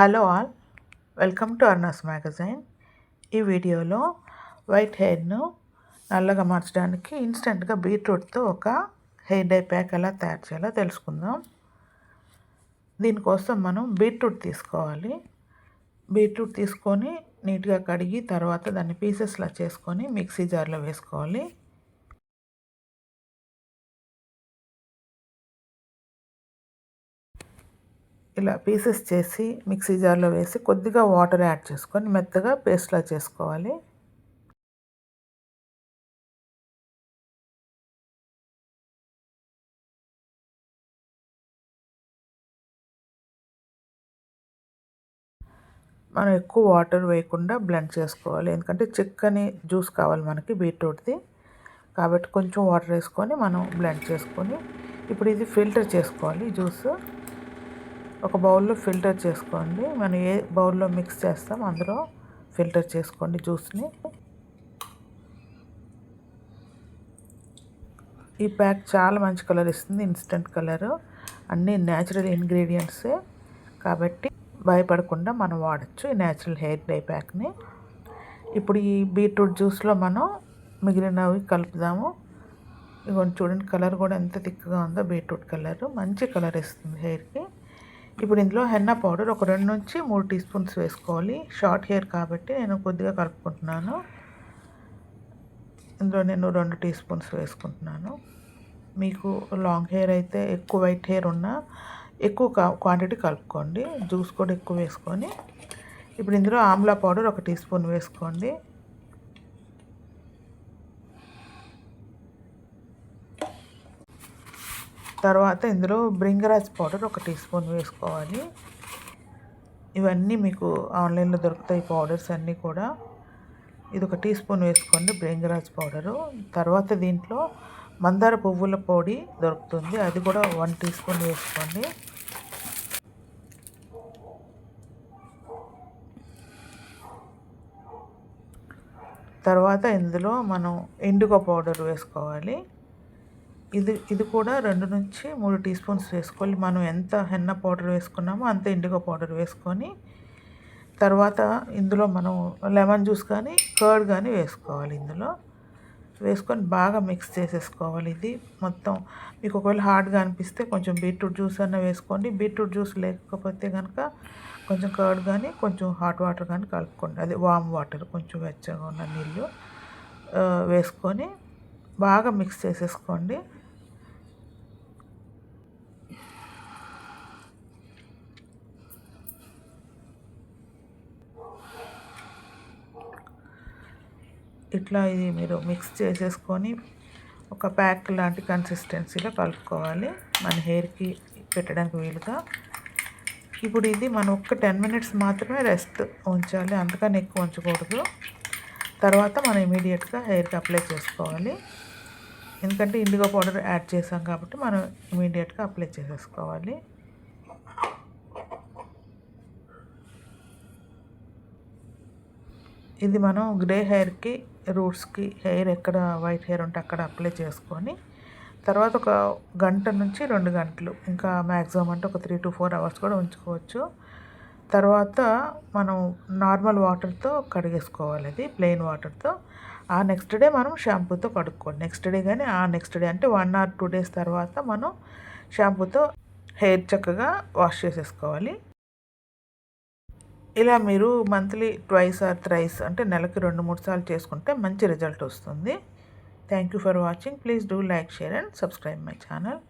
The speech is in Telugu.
Hello all welcome to Arnas magazine. ఈ వీడియోలో వైట్ హెయిర్ను నల్లగా మార్చడానికి ఇన్స్టెంట్గా బీట్రూట్తో ఒక హెయిర్ డై ప్యాక్ ఎలా తయారు చేయాలో తెలుసుకుందాం. దీనికోసం మనం బీట్రూట్ తీసుకోవాలి. బీట్రూట్ తీసుకొని నీట్గా కడిగి తర్వాత దాన్ని పీసెస్లా చేసుకొని మిక్సీ జార్లో వేసుకోవాలి. ఇలా పీసెస్ చేసి మిక్సీ జార్లో వేసి కొద్దిగా వాటర్ యాడ్ చేసుకొని మెత్తగా పేస్ట్లా చేసుకోవాలి. మనం ఎక్కువ వాటర్ వేయకుండా బ్లెండ్ చేసుకోవాలి. ఎందుకంటే చిక్కని జ్యూస్ కావాలి మనకి బీట్రూట్ది. కాబట్టి కొంచెం వాటర్ వేసుకొని మనం బ్లెండ్ చేసుకొని ఇప్పుడు ఇది ఫిల్టర్ చేసుకోవాలి జ్యూస్. ఒక బౌల్లో ఫిల్టర్ చేసుకోండి. మనం ఏ బౌల్లో మిక్స్ చేస్తాం అందులో ఫిల్టర్ చేసుకోండి జ్యూస్ని. ఈ ప్యాక్ చాలా మంచి కలర్ ఇస్తుంది ఇన్స్టెంట్ కలర్. అన్నీ న్యాచురల్ ఇంగ్రీడియంట్సే కాబట్టి భయపడకుండా మనం వాడచ్చు ఈ న్యాచురల్ హెయిర్ డై ప్యాక్ని. ఇప్పుడు ఈ బీట్రూట్ జ్యూస్లో మనం మిగిలినవి కలుపుదాము. ఇవన్నీ చూడండి కలర్ కూడా ఎంత థిక్గా ఉందో బీట్రూట్ కలర్. మంచి కలర్ ఇస్తుంది హెయిర్కి. ఇప్పుడు ఇందులో హెన్నా పౌడర్ ఒక రెండు నుంచి మూడు టీ స్పూన్స్ వేసుకోవాలి. షార్ట్ హెయిర్ కాబట్టి నేను కొద్దిగా కలుపుకుంటున్నాను. ఇందులో నేను రెండు టీ స్పూన్స్ వేసుకుంటున్నాను. మీకు లాంగ్ హెయిర్ అయితే ఎక్కువ వైట్ హెయిర్ ఉన్నా ఎక్కువ క్వాంటిటీ కలుపుకోండి. జ్యూస్ కూడా ఎక్కువ వేసుకొని. ఇప్పుడు ఇందులో ఆమ్లా పౌడర్ ఒక టీ స్పూన్ వేసుకోండి. తర్వాత ఇందులో బ్రింగరాజ్ పౌడర్ ఒక టీ స్పూన్ వేసుకోవాలి. ఇవన్నీ మీకు ఆన్లైన్లో దొరుకుతాయి పౌడర్స్ అన్నీ కూడా. ఇది ఒక టీ స్పూన్ వేసుకోండి బ్రింగరాజ్ పౌడరు. తర్వాత దీంట్లో మందార పువ్వుల పొడి దొరుకుతుంది. అది కూడా వన్ టీ స్పూన్ వేసుకోండి. తర్వాత ఇందులో మనం ఎండుగ పౌడర్ వేసుకోవాలి. ఇది ఇది కూడా రెండు నుంచి మూడు టీ స్పూన్స్ వేసుకోవాలి. మనం ఎంత హెన్న పౌడర్ వేసుకున్నామో అంత ఇండిగో పౌడర్ వేసుకొని తర్వాత ఇందులో మనం లెమన్ జ్యూస్ కానీ కర్డ్ కానీ వేసుకోవాలి ఇందులో. వేసుకొని బాగా మిక్స్ చేసేసుకోవాలి ఇది మొత్తం. మీకు ఒకవేళ హార్డ్గా అనిపిస్తే కొంచెం బీట్రూట్ జ్యూస్ అన్న వేసుకోండి. బీట్రూట్ జ్యూస్ లేకపోతే కనుక కొంచెం కర్డ్ కానీ కొంచెం హాట్ వాటర్ కానీ కలుపుకోండి. అదే వామ్ వాటర్ కొంచెం వెచ్చగా ఉన్న నీళ్ళు వేసుకొని బాగా మిక్స్ చేసేసుకోండి. ఇట్లా ఇది మీరు మిక్స్ చేసేసుకొని ఒక ప్యాక్ లాంటి కన్సిస్టెన్సీలో కలుపుకోవాలి. మన హెయిర్కి పెట్టడానికి వీలుగా. ఇప్పుడు ఇది మనం ఒక్క టెన్ మినిట్స్ మాత్రమే రెస్ట్ ఉంచాలి. అంతకని ఎక్కువ ఉంచకూడదు. తర్వాత మనం ఇమీడియట్గా హెయిర్కి అప్లై చేసుకోవాలి. ఎందుకంటే ఇండిగో పౌడర్ యాడ్ చేసాం కాబట్టి మనం ఇమీడియట్గా అప్లై చేసేసుకోవాలి. ఇది మనం గ్రే హెయిర్కి రూట్స్కి హెయిర్ ఎక్కడ వైట్ హెయిర్ ఉంటే అక్కడ అప్లై చేసుకొని తర్వాత ఒక గంట నుంచి రెండు గంటలు ఇంకా మ్యాక్సిమం అంటే ఒక త్రీ టు ఫోర్ అవర్స్ కూడా ఉంచుకోవచ్చు. తర్వాత మనం నార్మల్ వాటర్తో కడిగేసుకోవాలి అది ప్లెయిన్ వాటర్తో. ఆ నెక్స్ట్ డే మనం షాంపూతో కడుక్కోవాలి. నెక్స్ట్ డే కానీ ఆ నెక్స్ట్ డే అంటే వన్ ఆర్ టూ డేస్ తర్వాత మనం షాంపూతో హెయిర్ చక్కగా వాష్ చేసేసుకోవాలి. ఇలా మీరు మంత్లీ ట్వైస్ ఆర్ థ్రైస్ అంటే నెలకి రెండు మూడు సార్లు చేసుకుంటే మంచి రిజల్ట్ వస్తుంది. Thank you for watching. Please do like share and subscribe my channel.